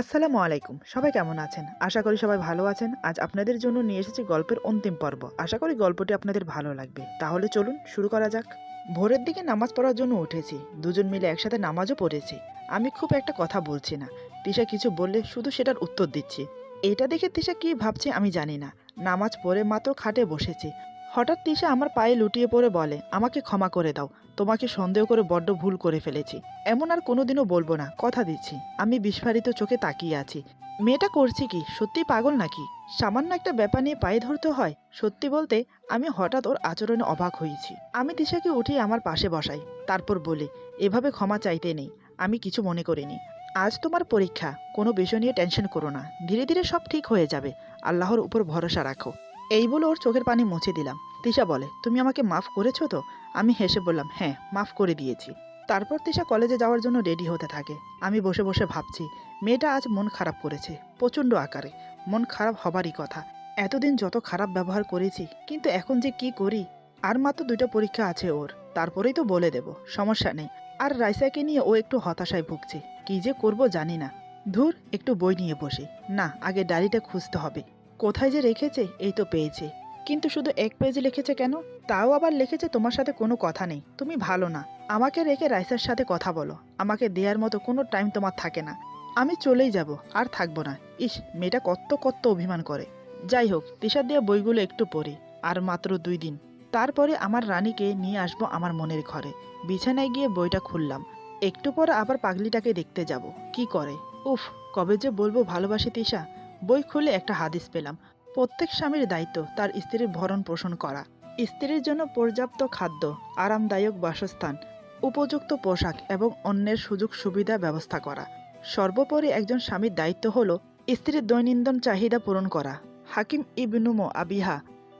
আসসালামু আলাইকুম। সবাই কেমন আছেন? আশা করি সবাই ভালো আছেন। আজ আপনাদের জন্য নিয়ে এসেছি গল্পের অন্তিম পর্ব। আশা করি গল্পটি আপনাদের ভালো লাগবে। তাহলে চলুন শুরু করা যাক। ভোরের দিকে নামাজ পড়ার জন্য উঠেছি। দুজন মিলে একসাথে নামাজও পড়েছি। আমি খুব একটা কথা বলছি না। তিশা কিছু বললে শুধু সেটার উত্তর দিচ্ছি। এটা দেখে তিশা কি ভাবছে আমি জানি না। নামাজ পড়ে মাত্র খাটে বসেছি। হঠাৎ তিশা আমার পায়ে লুটিয়ে পড়ে বলে, আমাকে ক্ষমা করে দাও, তোমাকে সন্দেহ করে বড্ড ভুল করে ফেলেছি। এমন আর কোনোদিনও বলব না, কথা দিচ্ছি। আমি বিস্ফারিত চোখে তাকিয়ে আছি। মেয়েটা করছে কি, সত্যি পাগল নাকি? সামান্য একটা ব্যাপার নিয়ে পায়ে ধরতে হয়? সত্যি বলতে, আমি হঠাৎ ওর আচরণে অবাক হয়েছি। আমি দিশাকে উঠিয়ে আমার পাশে বসাই, তারপর বলি, এভাবে ক্ষমা চাইতে নেই, আমি কিছু মনে করিনি। আজ তোমার পরীক্ষা, কোনো বিষয় নিয়ে টেনশন করো না। ধীরে ধীরে সব ঠিক হয়ে যাবে। আল্লাহর উপর ভরসা রাখো। এই বলে ওর চোখের পানি মুছে দিলাম। তিশা বলে, তুমি আমাকে মাফ করেছ তো? আমি হেসে বললাম হ্যাঁ মাফ করে দিয়েছি। তারপর তিশা কলেজে যাওয়ার জন্য রেডি হতে থাকে। আমি বসে বসে ভাবছি, মেয়েটা আজ মন খারাপ করেছে, প্রচণ্ড আকারে। মন খারাপ হবারই কথা। এতদিন যত খারাপ ব্যবহার করেছি, কিন্তু এখন যে কি করি? আর মাত্র দুটো পরীক্ষা আছে ওর। তারপরেই তো বলে দেব, সমস্যা নেই। আর রাইসাকে নিয়ে ও একটু হতাশায় ভুগছে। কি যে করব জানি না। ধুর, একটু বই নিয়ে বসি। না, আগে ডায়েরিটা খুঁজতে হবে। কোথায় যে রেখেছে, এই তো পেয়েছে। কিন্তু শুধু এক পেজ লিখেছে কেন? তাও আবার লিখেছে তোমার সাথে কোনো কথা নেই। তুমি ভালো না। আমাকে রেখে রাইসার সাথে কথা বলো। আমাকে দেওয়ার মতো কোনো টাইম তোমার থাকে না। আমি চলেই যাব, আর থাকব না। ইস, মেয়েটা কত কত অভিমান করে। যাই হোক, তিশার দেওয়া বইগুলো একটু পড়ি, আর মাত্র দুই দিন। তারপরে আমার রানীকে নিয়ে আসব আমার মনের ঘরে। বিছানায় গিয়ে বইটা খুললাম। একটু পরে আবার পাগলিটাকে দেখতে যাব। কি করে? উফ, কবে যে বলব ভালোবাসি তিশা। বই খুলে একটা হাদিস পেলাম। প্রত্যেক স্বামীর দায়িত্ব তার স্ত্রীর ভরণ পোষণ করা। স্ত্রীর জন্য পর্যাপ্ত খাদ্য, আরামদায়ক বাসস্থান, উপযুক্ত পোশাক এবং অন্যের সুযোগ সুবিধা ব্যবস্থা করা। সর্বোপরি একজন স্বামীর দায়িত্ব হল স্ত্রীর দৈনন্দিন চাহিদা পূরণ করা। হাকিম ইবনুমো আবিহা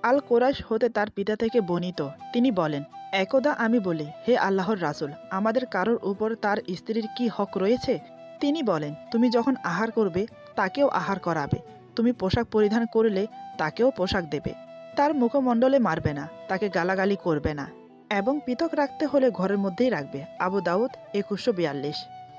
আল কোরাইশ হতে তার পিতা থেকে বর্ণিত। তিনি বলেন, একদা আমি বলি, হে আল্লাহর রাসুল, আমাদের কারোর উপর তার স্ত্রীর কি হক রয়েছে? তিনি বলেন, তুমি যখন আহার করবে তাকেও আহার করাবে। তুমি পোশাক পরিধান করলে তাকেও পোশাক দেবে। তার মুখমণ্ডলে মারবে না, তাকে গালাগালি করবে না এবং পৃথক রাখতে হলে ঘরের মধ্যেই রাখবে। আবু দাউদ একুশশো বিয়াল্লিশ।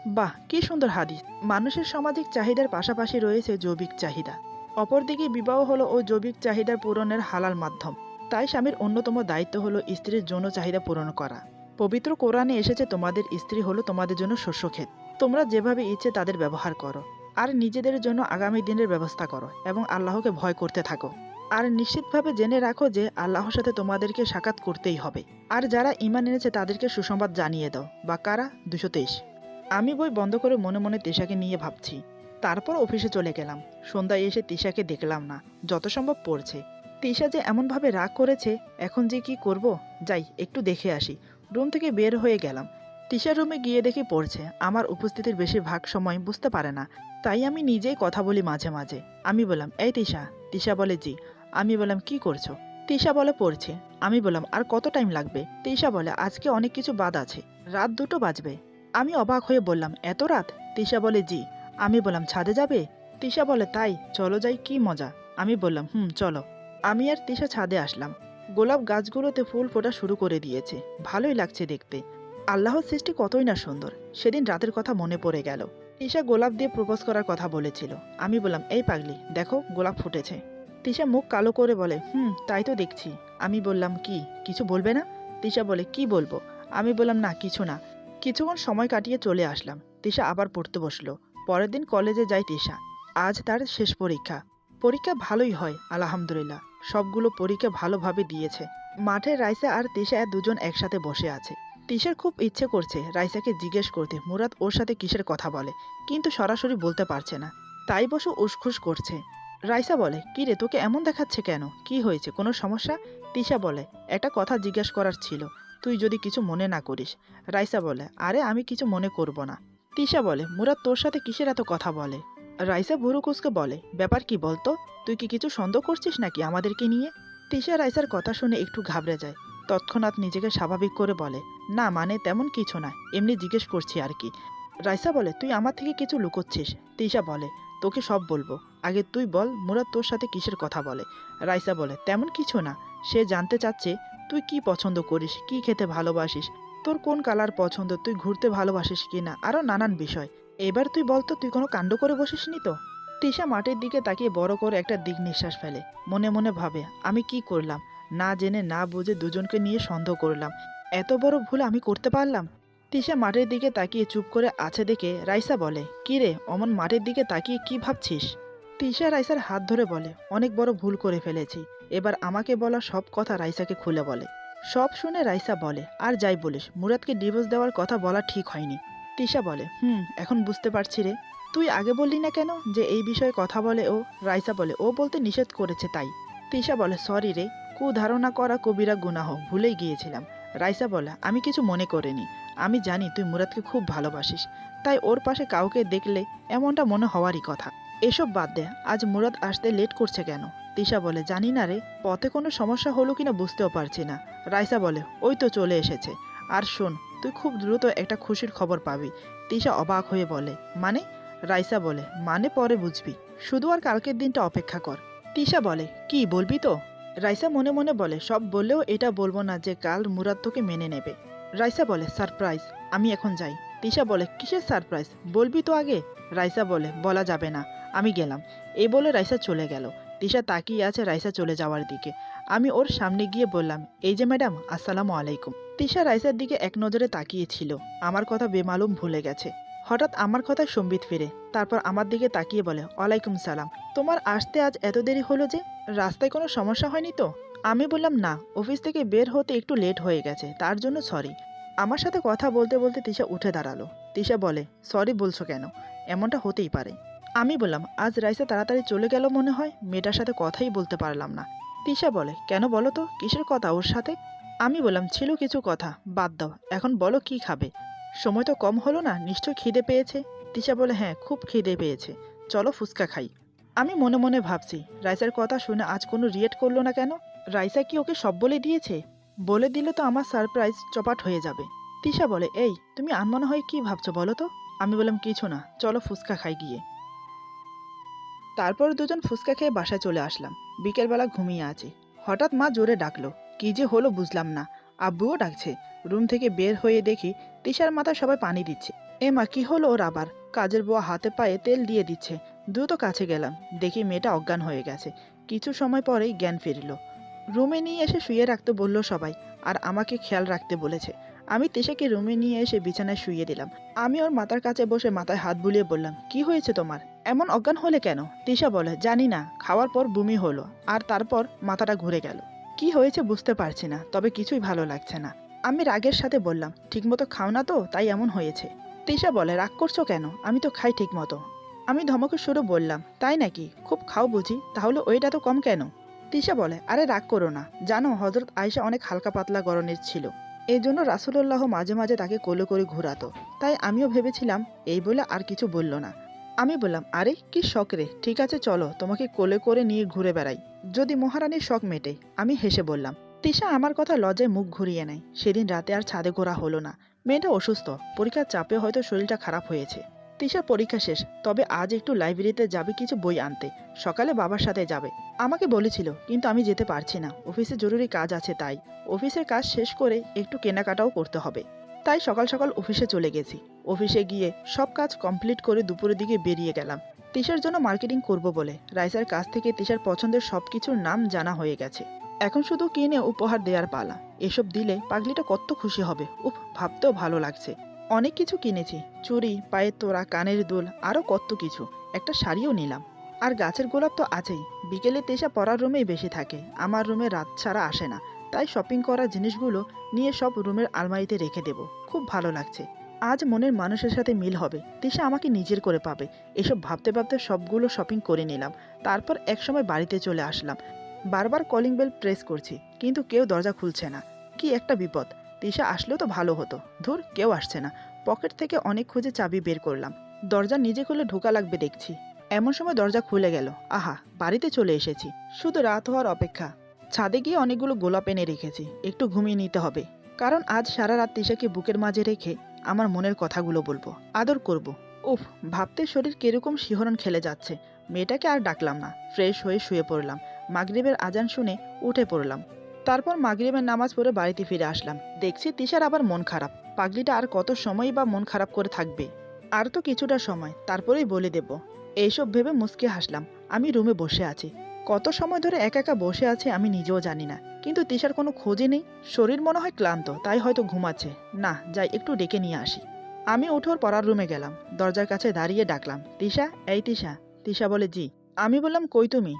বাহ, কি সুন্দর হাদিস। মানুষের সামাজিক চাহিদার পাশাপাশি রয়েছে জৈবিক চাহিদা। অপরদিকে বিবাহ হলো ও জৈবিক চাহিদার পূরণের হালাল মাধ্যম। তাই স্বামীর অন্যতম দায়িত্ব হলো স্ত্রীর যৌন চাহিদা পূরণ করা। পবিত্র কোরআনে এসেছে, তোমাদের স্ত্রী হলো তোমাদের জন্য শস্যক্ষেত। তোমরা যেভাবে ইচ্ছে তাদের ব্যবহার করো। আর নিজেদের জন্য আগামী দিনের ব্যবস্থা করো এবং আল্লাহকে ভয় করতে থাকো। আর নিশ্চিতভাবে জেনে রাখো যে আল্লাহর সাথে তোমাদেরকে সাক্ষাৎ করতেই হবে। আর যারা ইমান এনেছে তাদেরকে সুসংবাদ জানিয়ে দাও। বা কারা দুশো তেইশ। আমি বই বন্ধ করে মনে মনে তিশাকে নিয়ে ভাবছি। তারপর অফিসে চলে গেলাম। সন্ধ্যায় এসে তিশাকে দেখলাম না। যত সম্ভব পড়ছে। তিশা যে এমনভাবে রাগ করেছে, এখন যে কি করব? যাই, একটু দেখে আসি। রুম থেকে বের হয়ে গেলাম। তিশার রুমে গিয়ে দেখি পড়ছে। আমার উপস্থিতির বেশিরভাগ সময় বুঝতে পারে না। তাই আমি নিজেই কথা বলি মাঝে মাঝে। আমি বললাম, এই তিশা। তিশা বলে, জি। আমি বললাম, কি করছ? তিশা বলে, পড়ছে। আমি বললাম, আর কত টাইম লাগবে? তিশা বলে, আজকে অনেক কিছু বাদ আছে। রাত দুটো বাজবে। আমি অবাক হয়ে বললাম, এত রাত? তিশা বলে, জি। আমি বললাম, ছাদে যাবে? তিশা বলে, তাই, চলো যাই, কি মজা। আমি বললাম, হুম, চলো। আমি আর তিশা ছাদে আসলাম। গোলাপ গাছগুলোতে ফুল ফোটা শুরু করে দিয়েছে। ভালোই লাগছে দেখতে। আল্লাহর সৃষ্টি কতই না সুন্দর। সেদিন রাতের কথা মনে পড়ে গেল। তিশা গোলাপ দিয়ে প্রপোজ করার কথা বলেছিল। আমি বললাম, এই পাগলি, দেখো, গোলাপ ফুটেছে। তিশা মুখ কালো করে বলে, হুম, তাই তো দেখছি। আমি বললাম, কি, কিছু বলবে না? তিশা বলে, কি বলব? আমি বললাম, না, কিছু না। কিছুক্ষণ সময় কাটিয়ে চলে আসলাম। তিশা আবার পড়তে বসল। পরের দিন কলেজে যায় তিশা। আজ তার শেষ পরীক্ষা। পরীক্ষা ভালোই হয়, আলহামদুলিল্লাহ। সবগুলো পরীক্ষা ভালোভাবে দিয়েছে। মাঠে রাইসা আর তিশা দুজন একসাথে বসে আছে। তিশার খুব ইচ্ছে করছে রাইসাকে জিজ্ঞেস করতে, মুরাদ ওর সাথে কিসের কথা বলে, কিন্তু সরাসরি বলতে পারছে না। তাই বসে উসখুস করছে। রাইসা বলে, কি রে, তোকে এমন দেখাচ্ছে কেন? কি হয়েছে? কোনো সমস্যা? তিশা বলে, একটা কথা জিজ্ঞেস করার ছিল, তুই যদি কিছু মনে না করিস। রাইসা বলে, আরে, আমি কিছু মনে করব না। তিশা বলে, মুরাদ তোর সাথে কিসের এত কথা বলে? রাইসা ভুরুকুসকে বলে, ব্যাপার কি বলতো? তুই কি কিছু সন্দেহ করছিস নাকি আমাদেরকে নিয়ে? তিশা রাইসার কথা শুনে একটু ঘাবড়ে যায়, তৎক্ষণাৎ নিজেকে স্বাভাবিক করে বলে না মানে তেমন কিছু না, এমনি জিজ্ঞেস করছি আর কি। রাইসা বলে, তুই আমার থেকে কিছু লুকোচ্ছিস? তিশা বলে, তোকে সব বলব। আগে তুই বল মুরাদ তোর সাথে কিসের কথা বলে? রাইসা বলে, তেমন কিছু না, সে জানতে চাচ্ছে তুই কি পছন্দ করিস, কি খেতে ভালোবাসিস, তোর কোন কালার পছন্দ, তুই ঘুরতে ভালোবাসিস কি না আরও নানান বিষয়। এবার তুই বলতো তুই কোনো কাণ্ড করে বসিস নি তো? তিশা মাটির দিকে তাকিয়ে বড় করে একটা দিক নিঃশ্বাস ফেলে। মনে মনে ভাবে, আমি কি করলাম? না জেনে না বুঝে দুজনকে নিয়ে সন্দেহ করলাম। এত বড় ভুল আমি করতে পারলাম? তিশা মাটির দিকে তাকিয়ে চুপ করে আছে দেখে রাইসা বলে কি রে অমন মাটির দিকে তাকিয়ে কি ভাবছিস? তিশা রাইসার হাত ধরে বলে, অনেক বড় ভুল করে ফেলেছি। এবার আমাকে বলা সব কথা রাইসাকে খুলে বলে। সব শুনে রাইসা বলে, আর যাই বলিস, মুরাদকে ডিভোর্স দেওয়ার কথা বলা ঠিক হয়নি। তিশা বলে, হুম, এখন বুঝতে পারছি রে। তুই আগে বললি না কেন যে এই বিষয়ে কথা বলে ও? রাইসা বলে, ও বলতে নিষেধ করেছে তাই। তিশা বলে, সরি রে, কুধারণা করা কবিরা গুনাহ, ভুলেই গিয়েছিলাম। রাইসা বলে, আমি কিছু মনে করিনি। আমি জানি তুই মুরাদকে খুব ভালোবাসিস। তাই ওর পাশে কাউকে দেখলে এমনটা মনে হওয়ারই কথা। এসব বাদ দে, আজ মুরাদ আসতে লেট করছে কেন? তিশা বলে, জানি না রে, পথে কোনো সমস্যা হলো কিনা বুঝতেও পারছি না। রাইসা বলে, ওই তো চলে এসেছে। আর শোন, তুই খুব দ্রুত একটা খুশির খবর পাবি। তিশা অবাক হয়ে বলে মানে? রাইসা বলে মানে পরে বুঝবি। শুধু আর কালকের দিনটা অপেক্ষা কর। তিশা বলে, কি, বলবি তো? রাইসা মনে মনে বলে, সব বললেও এটা বলব না যে কাল মুরাদ তোকে মেনে নেবে। রাইসা বলে, সারপ্রাইজ, আমি এখন যাই। তিশা বলে, কিসের সারপ্রাইজ? বলবি তো আগে? রাইসা বলে, বলা যাবে না, আমি গেলাম। এই বলে রাইসা চলে গেল। তিশা তাকিয়ে আছে রাইসা চলে যাওয়ার দিকে। আমি ওর সামনে গিয়ে বললাম, এই যে ম্যাডাম, আসসালামু আলাইকুম। তিশা রাইসার দিকে এক নজরে তাকিয়েছিল আমার কথা বেমালুম ভুলে গেছে। হঠাৎ আমার কথায় সম্বিত ফিরে, তারপর আমার দিকে তাকিয়ে বলে, ওয়ালাইকুম সালাম। তোমার আসতে আজ এত দেরি হলো যে, রাস্তায় কোনো সমস্যা হয়নি তো? আমি বললাম, না, অফিস থেকে বের হতে একটু লেট হয়ে গেছে, তার জন্য সরি। আমার সাথে কথা বলতে বলতে তিশা উঠে দাঁড়াল। তিশা বলে, সরি বলছো কেন? এমনটা হতেই পারে। আমি বললাম, আজ রাইসা তাড়াতাড়ি চলে গেল মনে হয়, মেয়েটার সাথে কথাই বলতে পারলাম না। তিশা বলে, কেন বলো তো, কিসের কথা ওর সাথে? আমি বললাম, ছিল কিছু কথা, বাদ দাও, এখন বলো কি খাবে? সময় তো কম হলো না, নিশ্চয় খিদে পেয়েছে। তিশা বলে হ্যাঁ খুব খিদে পেয়েছে। চলো ফুচকা খাই। আমি মনে মনে ভাবছি, রাইসার কথা শুনে আজ কোনো রিয়েক্ট করল না কেন? রাইসা কি ওকে সব বলে দিয়েছে? বলে দিলে তো আমার সারপ্রাইজ চপাট হয়ে যাবে। তিশা বলে, এই, তুমি আনমনে হয় কি ভাবছ বলো তো? আমি বললাম, কিছু না, চলো ফুচকা খাই গিয়ে। তারপর দুজন ফুচকা খেয়ে বাসায় চলে আসলাম। বিকেলবেলা ঘুমিয়ে আছি। হঠাৎ মা জোরে ডাকলো, কি যে হলো বুঝলাম না। আব্বুও ডাকছে। রুম থেকে বের হয়ে দেখি তিশার মাথায় সবাই পানি দিচ্ছে। এ মা কি হলো ওর আবার? কাজের বুয়া হাতে পায়ে তেল দিয়ে দিচ্ছে। দ্রুত কাছে গেলাম। দেখি মেয়েটা অজ্ঞান হয়ে গেছে। কিছু সময় পরেই জ্ঞান ফিরল। রুমে নিয়ে এসে শুয়ে রাখতে বলল সবাই, আর আমাকে খেয়াল রাখতে বলেছে। আমি তেশাকে রুমে নিয়ে এসে বিছানায় শুয়ে দিলাম। আমি ওর মাথার কাছে বসে মাথায় হাত বুলিয়ে বললাম, কি হয়েছে তোমার? এমন অজ্ঞান হলে কেন? তিশা বলে, জানি না। খাওয়ার পর বমি হলো, আর তারপর মাথাটা ঘুরে গেল। কি হয়েছে বুঝতে পারছি না, তবে কিছুই ভালো লাগছে না। আমি রাগের সাথে বললাম, ঠিকমতো খাও না তো, তাই এমন হয়েছে। তিশা বলে, রাগ করছ কেন? আমি তো খাই ঠিকমতো। আমি ধমকের শুরু বললাম, তাই নাকি? খুব খাও বুঝি, তাহলে ওইটা তো কম কেন? তিশা বলে, আরে রাগ করো না। জানো হজরত আয়সা অনেক হালকা পাতলা গরনের ছিল। এই জন্য রাসুলুল্লাহ মাঝে মাঝে তাকে কোলে করে ঘোরাতো। তাই আমিও ভেবেছিলাম, এই বলে আর কিছু বলল না। আমি বললাম, আরে, কি শখ রে। ঠিক আছে, চলো, তোমাকে কোলে করে নিয়ে ঘুরে বেড়াই। যদি মহারানীর শখ মেটে, আমি হেসে বললাম, তিশা, আমার কথা লজ্জায় মুখ ঘুরিয়ে নেয়। সেদিন রাতে আর ছাদে ঘোরা হলো না। মেয়েটা অসুস্থ। পরীক্ষার চাপে হয়তো শরীরটা খারাপ হয়েছে। তিশার পরীক্ষা শেষ। তবে আজ একটু লাইব্রেরিতে যাবে কিছু বই আনতে। সকালে বাবার সাথে যাবে। আমাকে বলেছিল, কিন্তু আমি যেতে পারছি না। অফিসে জরুরি কাজ আছে তাই। অফিসের কাজ শেষ করে একটু কেনাকাটাও করতে হবে। তাই সকাল সকাল অফিসে চলে গেছি। অফিসে গিয়ে সব কাজ কমপ্লিট করে দুপুরের দিকে বেরিয়ে গেলাম। তিশার জন্য মার্কেটিং করব বলে রাইসার কাছ থেকে তিশার পছন্দের সব কিছুর নাম জানা হয়ে গেছে। এখন শুধু কিনে উপহার দেওয়ার পালা। এসব দিলে পাগলিটা কত খুশি হবে। উফ, ভাবতেও ভালো লাগছে। অনেক কিছু কিনেছি। চুরি পায়ের তোড়া, কানের দুল আরও কত কিছু। একটা শাড়িও নিলাম। আর গাছের গোলাপ তো আছেই। বিকেলে তেসা পড়ার রুমেই বেশি থাকে। আমার রুমে রাত ছাড়া আসে না। তাই শপিং করা জিনিসগুলো নিয়ে সব রুমের আলমারিতে রেখে দেব। খুব ভালো লাগছে। আজ মনের মানুষের সাথে মিল হবে। তিশা আমাকে নিজের করে পাবে। এসব ভাবতে ভাবতে সবগুলো শপিং করে নিলাম। তারপর একসময় বাড়িতে চলে আসলাম। বারবার কলিং বেল প্রেস করছি, কিন্তু কেউ দরজা খুলছে না। কি একটা বিপদ। তিশা আসলেও তো ভালো হতো। ধুর, কেউ আসছে না। পকেট থেকে অনেক খুঁজে চাবি বের করলাম। দরজা নিজে খুলে ঢোকা লাগবে দেখছি। এমন সময় দরজা খুলে গেল। আহা, বাড়িতে চলে এসেছি। শুধু রাত হওয়ার অপেক্ষা। ছাদে গিয়ে অনেকগুলো গোলাপ এনে রেখেছি। একটু ঘুমিয়ে নিতে হবে। কারণ আজ সারা রাত তিশাকে বুকের মাঝে রেখে আমার মনের কথাগুলো বলব, আদর করব। উফ, ভাবতে শরীর কীরকম শিহরণ খেলে যাচ্ছে। মেয়েটাকে আর ডাকলাম না, ফ্রেশ হয়ে শুয়ে পড়লাম। মাগরিবের আজান শুনে উঠে পড়লাম। তারপর মাগরিবের নামাজ পড়ে বাড়িতে ফিরে আসলাম। দেখছি তিশার আবার মন খারাপ। পাগলিটা আর কত সময়ই বা মন খারাপ করে থাকবে? আর তো কিছুটা সময়, তারপরেই বলে দেব। এইসব ভেবে মুসকে হাসলাম। আমি রুমে বসে আছি। কত সময় ধরে একা একা বসে আছে আমি নিজেও জানি না। কিন্তু তিশার কোনো খোঁজই নেই। শরীর মনে হয় ক্লান্ত, তাই হয়তো ঘুমাচ্ছে। না, যাই, একটু ডেকে নিয়ে আসি। আমি উঠোর পড়ার রুমে গেলাম। দরজার কাছে দাঁড়িয়ে ডাকলাম, তিশা, এই তিশা। তিশা বলে, জি। আমি বললাম, কই তুমি?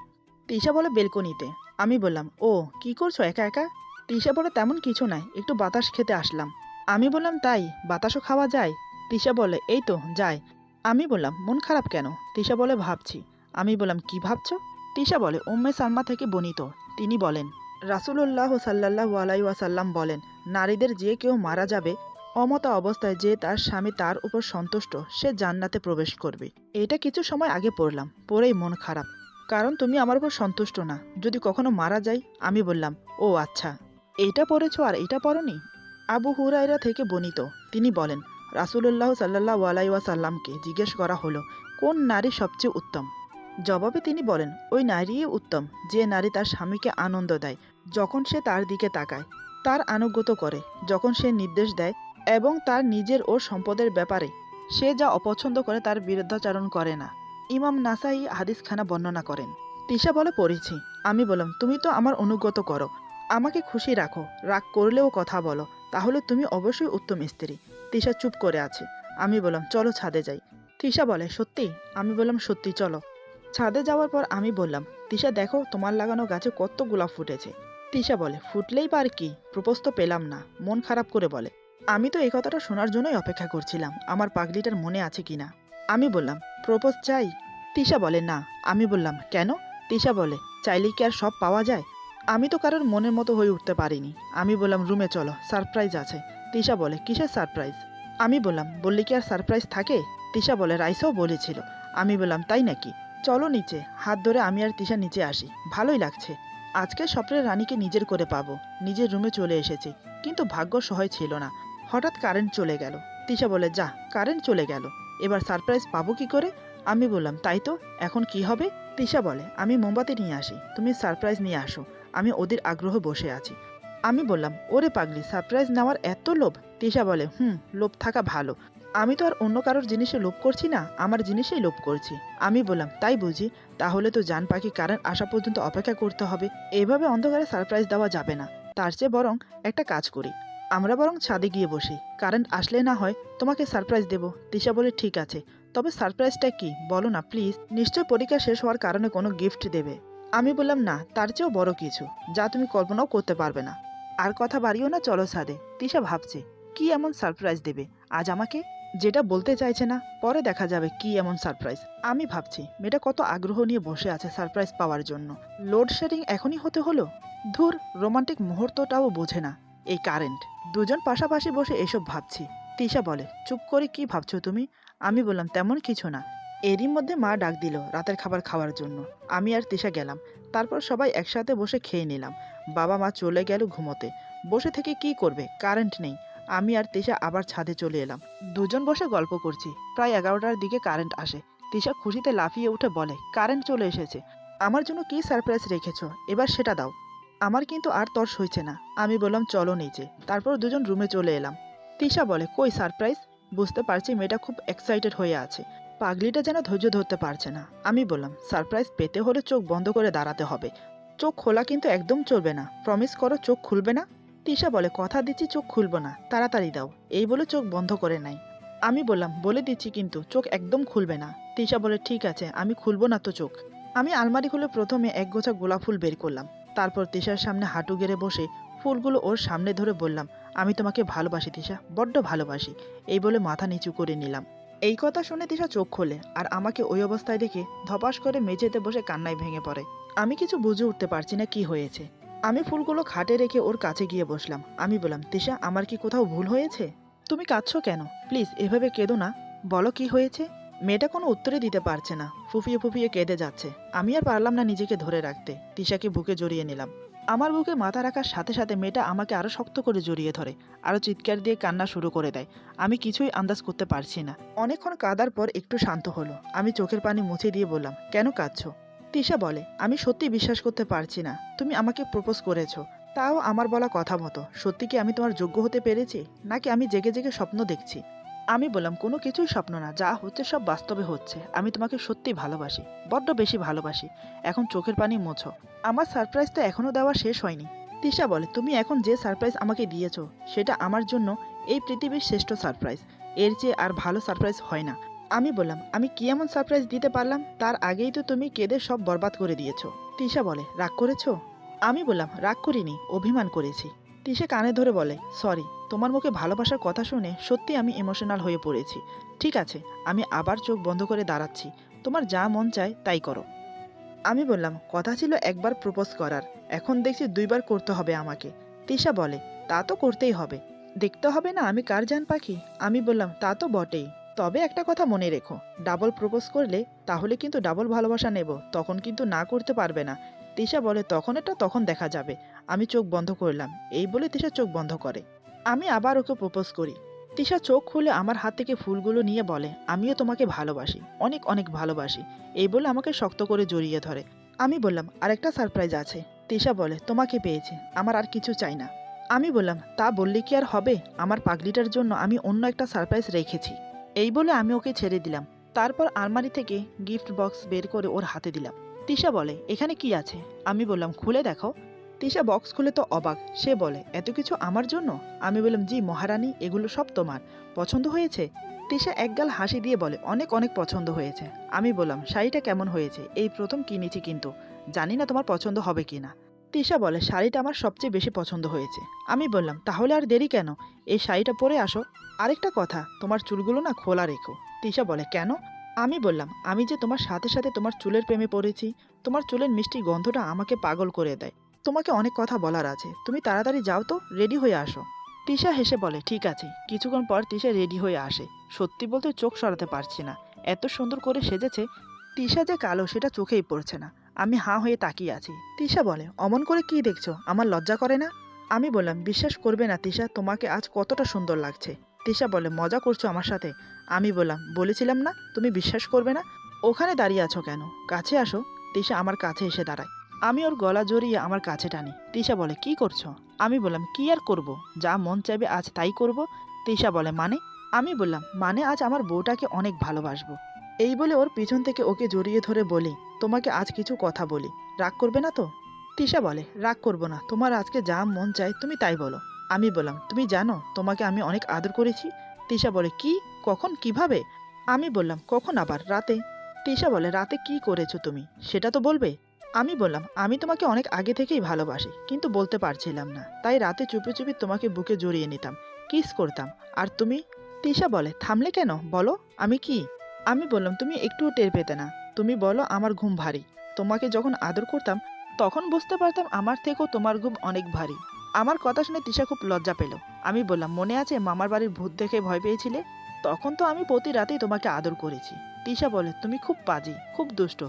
তিশা বলে, বেলকনিতে। আমি বললাম, ও, কি করছ, একা একা? তিশা বলে, তেমন কিছু নাই, একটু বাতাস খেতে আসলাম। আমি বললাম, তাই, বাতাসও খাওয়া যায়? তিশা বলে, এই তো যায় আমি বললাম, মন খারাপ কেন? তিশা বলে, ভাবছি। আমি বললাম, কি ভাবছ? তিশা বলে, উম্মে সালমা থেকে বনিত। তিনি বলেন, রাসুলুল্লাহ সাল্লাহ আলাই ওয়াসাল্লাম বলেন, নারীদের যে কেউ মারা যাবে, অমতা অবস্থায় যে তার স্বামী তার উপর সন্তুষ্ট, সে জান্নাতে প্রবেশ করবে। এটা কিছু সময় আগে পড়লাম, পড়েই মন খারাপ। কারণ তুমি আমার উপর সন্তুষ্ট না। যদি কখনো মারা যাই, আমি বললাম, ও আচ্ছা এইটা পড়েছ আর এটা পড়নি আবু হুরাইরা থেকে বনিত। তিনি বলেন, রাসুলুল্লাহ সাল্লাহ আলাই ওয়াসাল্লামকে জিজ্ঞেস করা হলো, কোন নারী সবচেয়ে উত্তম? জবাবে তিনি বলেন, ওই নারীই উত্তম, যে নারী তার স্বামীকে আনন্দ দেয়, যখন সে তার দিকে তাকায়, তার আনুগত করে, যখন সে নির্দেশ দেয় এবং তার নিজের ও সম্পদের ব্যাপারে, সে যা অপছন্দ করে তার বিরুদ্ধাচারণ করে না। ইমাম নাসাই হাদিসখানা বর্ণনা করেন, তিশা বলে, পড়েছি। আমি বললাম, তুমি তো আমার অনুগত করো। আমাকে খুশি রাখো। রাগ করলেও কথা বলো। তাহলে তুমি অবশ্যই উত্তম স্ত্রী। তিশা চুপ করে আছে। আমি বললাম, চলো ছাদে যাই। তিশা বলে, সত্যি? আমি বললাম, সত্যি, চলো। ছাদে যাওয়ার পর আমি বললাম, তিশা, দেখো তোমার লাগানো গাছে কত গোলাপ ফুটেছে। তিশা বলে, ফুটলেই পার কি? প্রপোজ তো পেলাম না। মন খারাপ করে বলে, আমি তো এই কথাটা শোনার জন্যই অপেক্ষা করছিলাম। আমার পাগলিটার মনে আছে কিনা আমি বললাম, প্রপোজ চাই? তিশা বলে, না। আমি বললাম, কেন? তিশা বলে, চাইলেই কি আর সব পাওয়া যায়? আমি তো কারোর মনের মতো হয়ে উঠতে পারিনি। আমি বললাম, রুমে চলো, সারপ্রাইজ আছে। তিশা বলে, কিসের সারপ্রাইজ? আমি বললাম, বললে কি আর সারপ্রাইজ থাকে? তিশা বলে, রাইসাও বলেছিল। আমি বললাম, তাই নাকি? চলো নিচে, হাত ধরে আমি আর তিশা নিচে আসি। ভালোই লাগছে। আজকে স্বপ্নের রানীকে নিজের করে পাবো। নিজের রুমে চলে এসেছি। কিন্তু ভাগ্য সহায় ছিল না। হঠাৎ কারেন্ট চলে গেল। তিশা বলে, যা, কারেন্ট চলে গেল। এবার সারপ্রাইজ পাবো কি করে? আমি বললাম, তাই তো, এখন কি হবে? তিশা বলে, আমি মোমবাতি নিয়ে আসি। তুমি সারপ্রাইজ নিয়ে আসো। আমি ওদের আগ্রহ বসে আছি। আমি বললাম, ওরে পাগলি, সারপ্রাইজ নেওয়ার এত লোভ? তিশা বলে, হুম, লোভ থাকা ভালো। আমি তো আর অন্য কারোর জিনিসে লোভ করছি না, আমার জিনিসেই লোভ করছি। আমি বললাম, তাই বুঝি? তাহলে তো জান পাখি কারেন্ট আসা পর্যন্ত অপেক্ষা করতে হবে। এভাবে অন্ধকারে সারপ্রাইজ দেওয়া যাবে না। তার চেয়ে বরং একটা কাজ করি। আমরা বরং ছাদে গিয়ে বসি। কারেন্ট আসলে না হয়, তোমাকে সারপ্রাইজ দেব। তিশা বলে, ঠিক আছে। তবে সারপ্রাইজটা কি? বলো না প্লিজ নিশ্চয় পরীক্ষা শেষ হওয়ার কারণে কোনো গিফট দেবে। আমি বললাম, না, তার চেয়েও বড় কিছু, যা তুমি কল্পনাও করতে পারবে না। আর কথা বাড়িও না, চলো ছাদে। তিশা ভাবছে, কি এমন সারপ্রাইজ দেবে? আজ আমাকে? যেটা বলতে চাইছে না, পরে দেখা যাবে কি এমন সারপ্রাইজ আমি ভাবছি, মেয়েটা কত আগ্রহ নিয়ে বসে আছে সারপ্রাইজ পাওয়ার জন্য। লোডশেডিং এখনই হতে হলো? ধুর রোমান্টিক মুহূর্তটাও বোঝে না। এই কারেন্ট দুজন পাশাপাশি বসে এসব ভাবছি। তিশা বলে, চুপ করে কি ভাবছ তুমি? আমি বললাম, তেমন কিছু না। এরই মধ্যে মা ডাক দিল, রাতের খাবার খাওয়ার জন্য। আমি আর তিশা গেলাম। তারপর সবাই একসাথে বসে খেয়ে নিলাম। বাবা মা চলে গেল ঘুমোতে। বসে থেকে কি করবে? কারেন্ট নেই। আমি আর তিশা আবার ছাদে চলে এলাম। দুজন বসে গল্প করছি। প্রায় এগারোটার দিকে কারেন্ট আসে। তিশা খুশিতে লাফিয়ে উঠে বলে, কারেন্ট চলে এসেছে। আমার জন্য কি সারপ্রাইজ রেখেছ? এবার সেটা দাও। আমার কিন্তু আর তর্স হয়েছে না। আমি বললাম, চলো নিচে। তারপর দুজন রুমে চলে এলাম। তিশা বলে, কই সারপ্রাইজ? বুঝতে পারছি মেয়েটা খুব এক্সাইটেড হয়ে আছে। পাগলিটা যেন ধৈর্য ধরতে পারছে না। আমি বললাম, সারপ্রাইজ পেতে হলে চোখ বন্ধ করে দাঁড়াতে হবে। চোখ খোলা কিন্তু একদম চলবে না। প্রমিস করো, চোখ খুলবে না? তিশা বলে, কথা দিচ্ছি, চোখ খুলবো না। তাড়াতাড়ি দাও। এই বলে চোখ বন্ধ করে নাই আমি বললাম, বলে দিচ্ছি কিন্তু, চোখ একদম খুলবে না। তিশা বলে, ঠিক আছে, আমি খুলবো না তো চোখ। আমি আলমারি খুলে প্রথমে এক গোছা গোলাপ ফুল বের করলাম। তারপর তিশার সামনে হাঁটু গেড়ে বসে ফুলগুলো ওর সামনে ধরে বললাম, আমি তোমাকে ভালোবাসি তিশা, বড্ড ভালোবাসি। এই বলে মাথা নিচু করে নিলাম। এই কথা শুনে তিশা চোখ খোলে আর আমাকে ওই অবস্থায় দেখে ধপাস করে মেঝেতে বসে কান্নায় ভেঙে পড়ে। আমি কিছু বুঝে উঠতে পারছি না কি হয়েছে। আমি ফুলগুলো খাটে রেখে ওর কাছে গিয়ে বসলাম। আমি বললাম, তিশা, আমার কি কোথাও ভুল হয়েছে? তুমি কাঁদছো কেন? প্লিজ, এভাবে কেঁদো না। বলো কি হয়েছে? মেয়েটা কোনো উত্তরে দিতে পারছে না। ফুফিয়ে ফুফিয়ে কেঁদে যাচ্ছে। আমি আর পারলাম না নিজেকে ধরে রাখতে। তিশাকে বুকে জড়িয়ে নিলাম। আমার বুকে মাথা রাখার সাথে সাথে মেয়েটা আমাকে আরও শক্ত করে জড়িয়ে ধরে আরও চিৎকার দিয়ে কান্না শুরু করে দেয়। আমি কিছুই আন্দাজ করতে পারছি না। অনেকক্ষণ কাঁদার পর একটু শান্ত হলো। আমি চোখের পানি মুছে দিয়ে বললাম, কেন কাঁদছো? তিশা বলে, আমি সত্যি বিশ্বাস করতে পারছি না। তুমি আমাকে প্রপোজ করেছ। তাও আমার বলা কথা মতো। সত্যি কি আমি তোমার যোগ্য হতে পেরেছি? নাকি আমি জেগে জেগে স্বপ্ন দেখছি? আমি বললাম, কোনো কিছুই স্বপ্ন না। যা হচ্ছে সব বাস্তবে হচ্ছে। আমি তোমাকে সত্যি ভালোবাসি। বড্ড বেশি ভালোবাসি। এখন চোখের পানি মোছো। আমার সারপ্রাইজ তো এখনও দেওয়া শেষ হয়নি। তিশা বলে, তুমি এখন যে সারপ্রাইজ আমাকে দিয়েছ, সেটা আমার জন্য এই পৃথিবীর শ্রেষ্ঠ সারপ্রাইজ। এর চেয়ে আর ভালো সারপ্রাইজ হয় না। আমি বললাম, আমি কি এমন সারপ্রাইজ দিতে পারলাম? তার আগেই তো তুমি কেঁদে সব বরবাদ করে দিয়েছ। তিশা বলে, রাগ করেছ? আমি বললাম, রাগ করিনি, অভিমান করেছি। তিশা কানে ধরে বলে সরি তোমার মুখে ভালোবাসার কথা শুনে সত্যি আমি ইমোশনাল হয়ে পড়েছি। ঠিক আছে, আমি আবার চোখ বন্ধ করে দাঁড়াচ্ছি। তোমার যা মন চায় তাই করো। আমি বললাম, কথা ছিল একবার প্রপোজ করার। এখন দেখছি দুইবার করতে হবে আমাকে। তিশা বলে, তা তো করতেই হবে। দেখতে হবে না আমি কার জান পাখি? আমি বললাম, তা তো বটেই। তবে একটা কথা মনে রেখো ডাবল প্রপোজ করলে তাহলে কিন্তু ডাবল ভালোবাসা নেব, তখন কিন্তু না করতে পারবে না। তিশা বলে, তখন এটা, তখন দেখা যাবে। আমি চোখ বন্ধ করলাম। এই বলে তিশা চোখ বন্ধ করে। আমি আবার ওকে প্রপোজ করি। তিশা চোখ খুলে আমার হাত থেকে ফুলগুলো নিয়ে বলে, আমিও তোমাকে ভালোবাসি, অনেক অনেক ভালোবাসি। এই বলে আমাকে শক্ত করে জড়িয়ে ধরে। আমি বললাম, আরেকটা সারপ্রাইজ আছে। তিশা বলে, তোমাকে পেয়েছে, আমার আর কিছু চাই না। আমি বললাম, তা বললে কি আর হবে? আমার পাগলিটার জন্য আমি অন্য একটা সারপ্রাইজ রেখেছি। এই বলে আমি ওকে ছেড়ে দিলাম। তারপর আলমারি থেকে গিফট বক্স বের করে ওর হাতে দিলাম। তিশা বলে, এখানে কি আছে? আমি বললাম, খুলে দেখো। তিশা বক্স খুলে তো অবাক। সে বলে, এত কিছু আমার জন্য? আমি বললাম, জি মহারানী, এগুলো সব তোমার। পছন্দ হয়েছে? তিশা একগাল হাসি দিয়ে বলে, অনেক অনেক পছন্দ হয়েছে। আমি বললাম, শাড়িটা কেমন হয়েছে? এই প্রথম কিনেছি কিন্তু। জানি না তোমার পছন্দ হবে কি না তিশা বলে, শাড়িটা আমার সবচেয়ে বেশি পছন্দ হয়েছে। আমি বললাম, তাহলে আর দেরি কেন? এই শাড়িটা পরে আসো। আরেকটা কথা, তোমার চুলগুলো না খোলা রেখো। তিশা বলে, কেন? আমি বললাম, আমি যে তোমার সাথে সাথে তোমার চুলের প্রেমে পড়েছি, তোমার চুলের মিষ্টি গন্ধটা আমাকে পাগল করে দেয়। তোমাকে অনেক কথা বলার আছে, তুমি তাড়াতাড়ি যাও তো, রেডি হয়ে আসো। তিশা হেসে বলে, ঠিক আছে। কিছুক্ষণ পর তিশা রেডি হয়ে আসে। সত্যি বলতে চোখ সরাতে পারছি না। এত সুন্দর করে সেজেছে, তিশা যে কালো সেটা চোখেই পড়ছে না। আমি হাঁ হয়ে তাকিয়ে আছি। তিশা বলে, অমন করে কি দেখছ? আমার লজ্জা করে না? আমি বললাম, বিশ্বাস করবে না তিশা, তোমাকে আজ কতটা সুন্দর লাগছে। তিশা বলে, মজা করছ আমার সাথে? আমি বললাম, বলেছিলাম না, তুমি বিশ্বাস করবে না? ওখানে দাঁড়িয়ে আছো কেন? কাছে আসো। তিশা আমার কাছে এসে দাঁড়ায়। আমি ওর গলা জড়িয়ে আমার কাছে টানি। তিশা বলে, কি করছ? আমি বললাম, কি আর করব? যা মন চাইবে আজ তাই করব। তিশা বলে মানে? আমি বললাম মানে আজ আমার বউটাকে অনেক ভালোবাসবো। এই বলে ওর পিছন থেকে ওকে জড়িয়ে ধরে বলি, তোমাকে আজ কিছু কথা বলি। রাগ করবে না তো? তিশা বলে, রাগ করব না। তোমার আজকে যা মন চায় তুমি তাই বলো। আমি বললাম, তুমি জানো, তোমাকে আমি অনেক আদর করেছি? তিশা বলে, কি? কখন? কীভাবে? আমি বললাম, কখন আবার? রাতে? তিশা বলে, রাতে কি করেছ তুমি? সেটা তো বলবে? আমি বললাম, আমি তোমাকে অনেক আগে থেকেই ভালোবাসি, কিন্তু বলতে পারছিলাম না। তাই রাতে চুপি চুপি তোমাকে বুকে জড়িয়ে নিতাম, কিস করতাম। আর তুমি? তিশা বলে, থামলে কেন? বলো, আমি কি? আমি বললাম, তুমি একটুও টের পেতে না। তুমি বলো আমার ঘুম ভারী। তোমাকে যখন আদর করতাম, তখন বুঝতে পারতাম আমার থেকেও তোমার ঘুম অনেক ভারী। আমার কথা শুনে তিশা খুব লজ্জা পেল। আমি বললাম, মনে আছে মামার বাড়ির ভূত দেখে ভয় পেয়েছিলে? তখন তো আমি প্রতি রাতেই তোমাকে আদর করেছি। তিশা বলে, তুমি খুব পাজি, খুব দুষ্ট।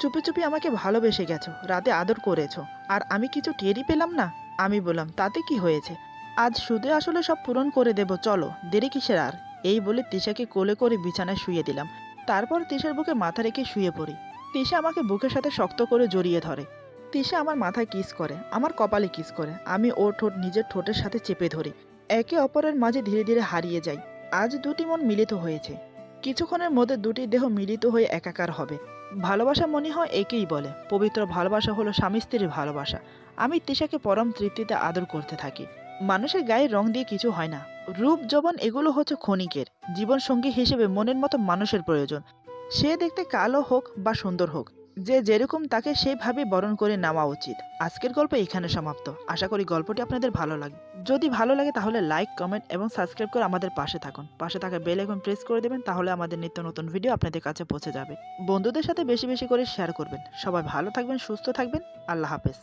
চুপি চুপি আমাকে ভালোবেসে গেছো, রাতে আদর করেছ। আর আমি কিছু টেরই পেলাম না? আমি বললাম, তাতে কি হয়েছে? আজ সুদে আসলে সব পূরণ করে দেব, চলো, দেরি কিসের আর? এই বলে তিশাকে কোলে করে বিছানায় শুয়ে দিলাম। তারপর তিশার বুকে মাথা রেখে শুয়ে পড়ি। তিশা আমাকে বুকের সাথে শক্ত করে জড়িয়ে ধরে। তিশা আমার মাথায় কিস করে, আমার কপালে কিস করে। আমি ওর ঠোঁট নিজের ঠোঁটের সাথে চেপে ধরি। একে অপরের মাঝে ধীরে ধীরে হারিয়ে যাই। আজ দুটি মন মিলিত হয়েছে। কিছুক্ষণের মধ্যে দুটি দেহ মিলিত হয়ে একাকার হবে। ভালোবাসা মনে হয় একেই বলে। পবিত্র ভালোবাসা হলো স্বামী স্ত্রীর ভালোবাসা। আমি তিশাকে পরম তৃপ্তিতে আদর করতে থাকি। মানুষের গায়ে রং দিয়ে কিছু হয় না। রূপ, যবন এগুলো হচ্ছে ক্ষণিকের জীবন সঙ্গী হিসেবে মনের মতো মানুষের প্রয়োজন। সে দেখতে কালো হোক বা সুন্দর হোক, যে যেরকম তাকে সেইভাবে বরণ করে নেওয়া উচিত। আজকের গল্প এখানে সমাপ্ত। আশা করি গল্পটি আপনাদের ভালো লাগে, যদি ভালো লাগে তাহলে লাইক, কমেন্ট এবং সাবস্ক্রাইব করে আমাদের পাশে থাকুন। পাশে থাকা বেল এখন প্রেস করে দেবেন তাহলে আমাদের নিত্য নতুন ভিডিও আপনাদের কাছে পৌঁছে যাবে। বন্ধুদের সাথে বেশি বেশি করে শেয়ার করবেন। সবাই ভালো থাকবেন, সুস্থ থাকবেন। আল্লাহ হাফেজ।